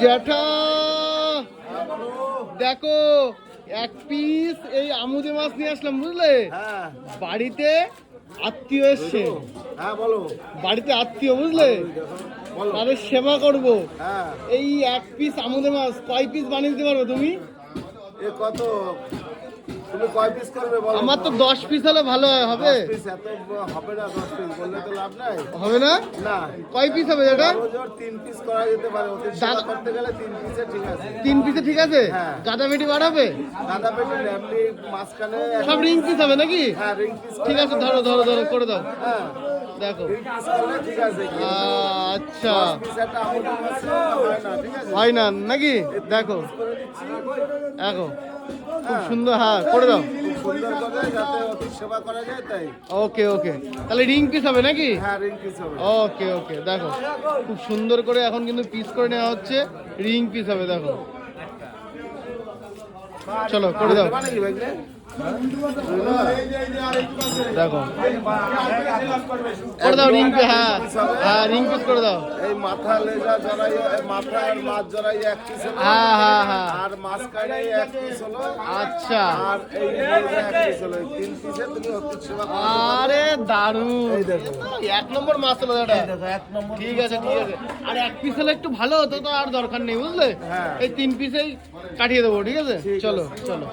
জ্যাঠা! দেখো এক পিস এই আমুদে মাছ নিয়ে আসলাম বুঝলে? হ্যাঁ। বাড়িতে আত্মীয় এসছে। হ্যাঁ বলো। বাড়িতে আত্মীয় বুঝলে? তাদের সেবা করব। হ্যাঁ। এই এক পিস আমুদে মাছ কয় পিস বানিয়ে দিতে পারবে তুমি? এ কত? তুমি কয় পিস করবে বলো আমার তো দশ পিস হলে ভালো হয় হবে? piece এত হবে না দশ পিস বললে তো লাভ নাই। হবে না? না। কয় পিস হবে যেটা বড় জোর তিন পিস করা যেতে পারে দাদা- করতে গেলে তিন পিসে ঠিক আছে। তিন পিসে ঠিক আছে? হ্যাঁ। গাদা বেটি বাড়াবে? দাদা পেটে এমনি মাঝখানে সব রিং পিস হবে নাকি? হ্যাঁ রিং পিস ঠিক আছে ধরো ধরো ধরো করে দাও। হ্যাঁ। দেখো। পিস আচ্ছা। পিস হয় না হয় নাকি? দেখো। দেখো। খুব সুন্দর হ্যাঁ করে ওকে ওকে তাহলে রিং পিস হবে নাকি? হ্যাঁ পিস হবে। ওকে ওকে দেখো খুব সুন্দর করে এখন কিন্তু পিস করে নেওয়া হচ্ছে। রিং পিস হবে দেখো। চলো করে দাও। দেখো। করে দাও রিং পিস হ্যাঁ হ্যাঁ রিং পিস করে দাও। এই মাথা লেজা জড়াই মাথা আর মাছ জড়াই এক পিস হ্যাঁ হ্যাঁ হ্যাঁ। আর মাছ কাটাই এক পিস হলো আচ্ছা আর এই লেজা এক নম্বর মাছ হলো ঠিক আছে ঠিক আছে। আর এক পিস হলে একটু ভালো হতো তো আর দরকার নেই বুঝলে? হ্যাঁ। এই তিন পিসেই কাটিয়ে দেবো ঠিক আছে। চলো চলো।